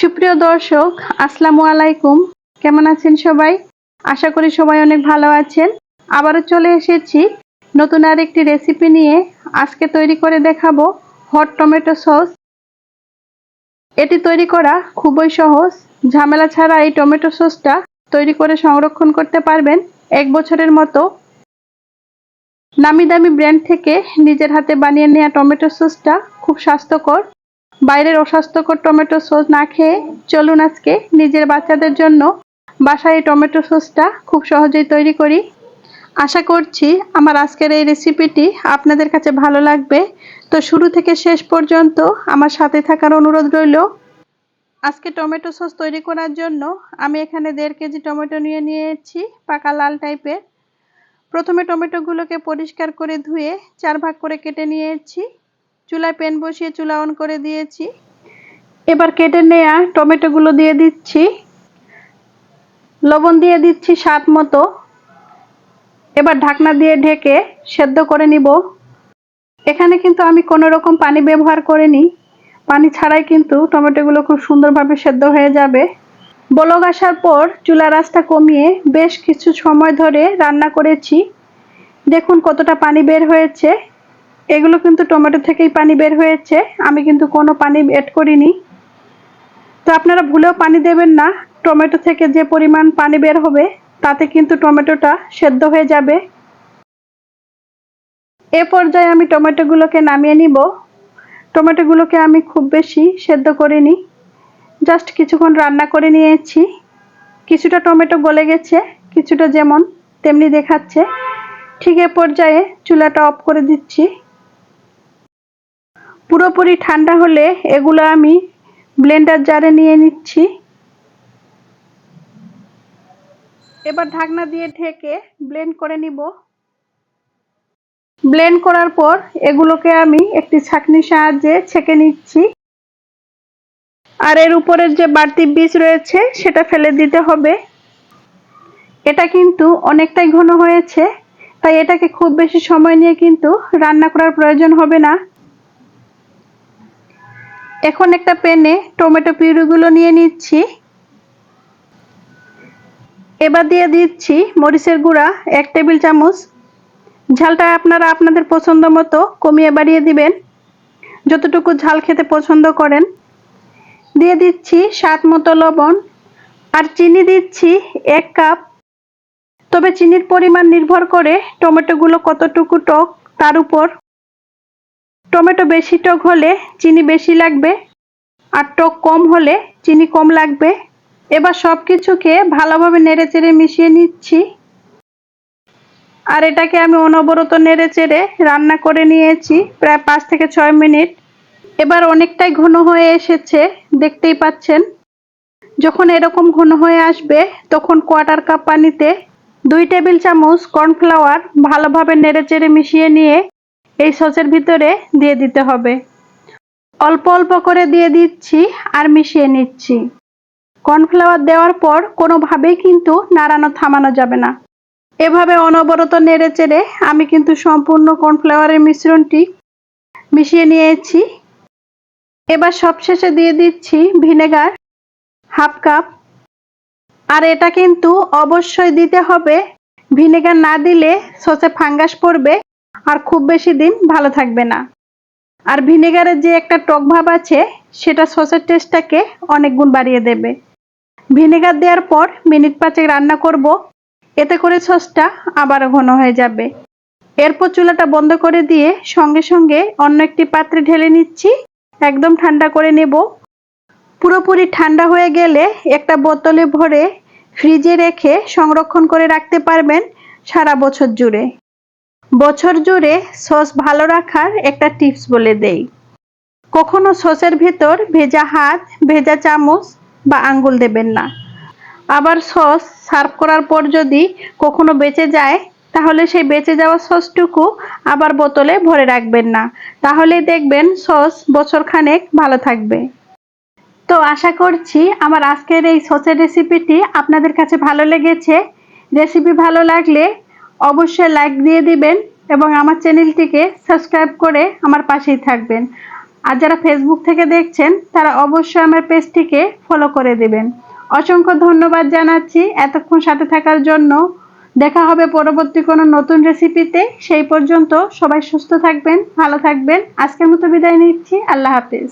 সুপ্রিয় দর্শক, আসসালামু আলাইকুম। কেমন আছেন সবাই? আশা করি সবাই অনেক ভালো আছেন। আবারও চলে এসেছি নতুন আর একটি রেসিপি নিয়ে। আজকে তৈরি করে দেখাবো হট টমেটো সস এটি তৈরি করা খুবই সহজ। ঝামেলা ছাড়া এই টমেটো সসটা তৈরি করে সংরক্ষণ করতে পারবেন এক বছরের মতো। নামি দামি ব্র্যান্ড থেকে নিজের হাতে বানিয়ে নেওয়া টমেটো সসটা খুব স্বাস্থ্যকর। বাইরের অস্বাস্থ্যকর টমেটো সস না খেয়ে চলুন আজকে নিজের বাচ্চাদের জন্য বাসায় টমেটো সসটা খুব সহজেই তৈরি করি। আশা করছি আমার আজকের এই রেসিপিটি আপনাদের কাছে ভালো লাগবে। তো শুরু থেকে শেষ পর্যন্ত আমার সাথে থাকার অনুরোধ রইল। আজকে টমেটো সস তৈরি করার জন্য আমি এখানে দেড় কেজি টমেটো নিয়ে নিয়েছি, পাকা লাল টাইপের। প্রথমে টমেটোগুলোকে পরিষ্কার করে ধুয়ে চার ভাগ করে কেটে নিয়েছি। চুলায় প্যান বসিয়ে চুলা অন করে দিয়েছি। এবার কেটে নেয়া টমেটোগুলো দিয়ে দিচ্ছি। লবণ দিয়ে দিচ্ছি স্বাদ মতো। এবার ঢাকনা দিয়ে ঢেকে সেদ্ধ করে নিব। এখানে কিন্তু আমি কোনো রকম পানি ব্যবহার করিনি। পানি ছাড়াই কিন্তু টমেটোগুলো খুব সুন্দরভাবে সেদ্ধ হয়ে যাবে। বলক আসার পর চুলা রাস্তা কমিয়ে বেশ কিছু সময় ধরে রান্না করেছি। দেখুন কতটা পানি বের হয়েছে। এগুলো কিন্তু টমেটো থেকেই পানি বের হয়েছে। আমি কিন্তু কোনো পানি অ্যাড করিনি। তো আপনারা ভুলেও পানি দেবেন না। টমেটো থেকে যে পরিমাণ পানি বের হবে, তাতে কিন্তু টমেটোটা সেদ্ধ হয়ে যাবে। এ পর্যায়ে আমি টমেটোগুলোকে নামিয়ে নিব। টমেটোগুলোকে আমি খুব বেশি সেদ্ধ করিনি। জাস্ট কিছুক্ষণ রান্না করে নিয়েছি। কিছুটা টমেটো গলে গেছে, কিছুটা যেমন তেমনি দেখাচ্ছে। ঠিক এ পর্যায়ে চুলাটা অফ করে দিচ্ছি। পুরোপুরি ঠান্ডা হলে এগুলো আমি ব্লেন্ডার জারে নিয়ে নিচ্ছি। এবার ঢাকনা দিয়ে ঢেকে ব্লেন্ড করে নিব। ব্লেন্ড করার পর এগুলোকে আমি একটি ছাঁকনির সাহায্যে ছেঁকে নিচ্ছি। আর এর উপরের যে বাড়তি বীজ রয়েছে, সেটা ফেলে দিতে হবে। এটা কিন্তু অনেকটাই ঘন হয়েছে, তাই এটাকে খুব বেশি সময় নিয়ে কিন্তু রান্না করার প্রয়োজন হবে না। এখন একটা প্যানে টমেটো পিউরিগুলো নিয়ে নিচ্ছি। এবার দিয়ে দিচ্ছি মরিচের গুঁড়া, এক টেবিল চামচ। ঝালটা আপনারা আপনাদের পছন্দ মতো কমিয়ে বাড়িয়ে দিবেন। যতটুকু ঝাল খেতে পছন্দ করেন। দিয়ে দিচ্ছি স্বাদ মতো লবণ। আর চিনি দিচ্ছি এক কাপ। তবে চিনির পরিমাণ নির্ভর করে টমেটোগুলো কতটুকু টক তার উপর। টমেটো বেশি টক হলে চিনি বেশি লাগবে আর টক কম হলে চিনি কম লাগবে। এবার সব কিছুকে ভালোভাবে নেড়ে চেড়ে মিশিয়ে নিচ্ছি। আর এটাকে আমি অনবরত নেড়ে চেড়ে রান্না করে নিয়েছি প্রায় পাঁচ থেকে ছয় মিনিট। এবার অনেকটাই ঘন হয়ে এসেছে, দেখতেই পাচ্ছেন। যখন এরকম ঘন হয়ে আসবে, তখন কোয়াটার কাপ পানিতে দুই টেবিল চামচ কর্নফ্লাওয়ার ভালোভাবে নেড়ে চেড়ে মিশিয়ে নিয়ে এই সসের ভিতরে দিয়ে দিতে হবে। অল্প অল্প করে দিয়ে দিচ্ছি আর মিশিয়ে নিচ্ছি। কর্নফ্লাওয়ার দেওয়ার পর কোনোভাবেই কিন্তু নাড়ানো থামানো যাবে না। এভাবে অনবরত নেড়ে চেড়ে আমি কিন্তু সম্পূর্ণ কর্নফ্লাওয়ারের মিশ্রণটি মিশিয়ে নিয়েছি। এবার সবশেষে দিয়ে দিচ্ছি ভিনেগার, হাফ কাপ। আর এটা কিন্তু অবশ্যই দিতে হবে। ভিনেগার না দিলে সসে ফাঙ্গাস পড়বে। আর খুব বেশি দিন ভালো থাকবে না। আর ভিনেগারের যে একটা টক ভাব আছে, সেটা সসের টেস্টটাকে অনেক গুণ বাড়িয়ে দেবে। ভিনেগার দেওয়ার পর মিনিট পাঁচেক রান্না করব, এতে করে সসটা আবারও ঘন হয়ে যাবে। এরপর চুলাটা বন্ধ করে দিয়ে সঙ্গে সঙ্গে অন্য একটি পাত্রে ঢেলে নিচ্ছি, একদম ঠান্ডা করে নেব। পুরোপুরি ঠান্ডা হয়ে গেলে একটা বোতলে ভরে ফ্রিজে রেখে সংরক্ষণ করে রাখতে পারবেন সারা বছর জুড়ে। বছর জুড়ে সস ভালো রাখার একটা টিপস বলে দেই। কখনো সসের ভেতর ভেজা হাত, ভেজা চামচ বা আঙ্গুল দেবেন না। আবার সস সার্ভ করার পর যদি কখনো বেঁচে যায়, তাহলে সেই বেঁচে যাওয়া সসটুকু আবার বোতলে ভরে রাখবেন না। তাহলে দেখবেন সস বছরখানেক ভালো থাকবে। তো আশা করছি আমার আজকের এই সসের রেসিপিটি আপনাদের কাছে ভালো লেগেছে। রেসিপি ভালো লাগলে অবশ্যই লাইক দিয়ে দিবেন এবং আমার চ্যানেলটিকে সাবস্ক্রাইব করে আমার পাশেই থাকবেন। আর যারা ফেসবুক থেকে দেখছেন, তারা অবশ্যই আমার পেজটিকে ফলো করে দেবেন। অসংখ্য ধন্যবাদ জানাচ্ছি এতক্ষণ সাথে থাকার জন্য। দেখা হবে পরবর্তী কোনো নতুন রেসিপিতে সেই পর্যন্ত সবাই সুস্থ থাকবেন, ভালো থাকবেন। আজকের মতো বিদায় নিচ্ছি। আল্লাহ হাফিজ।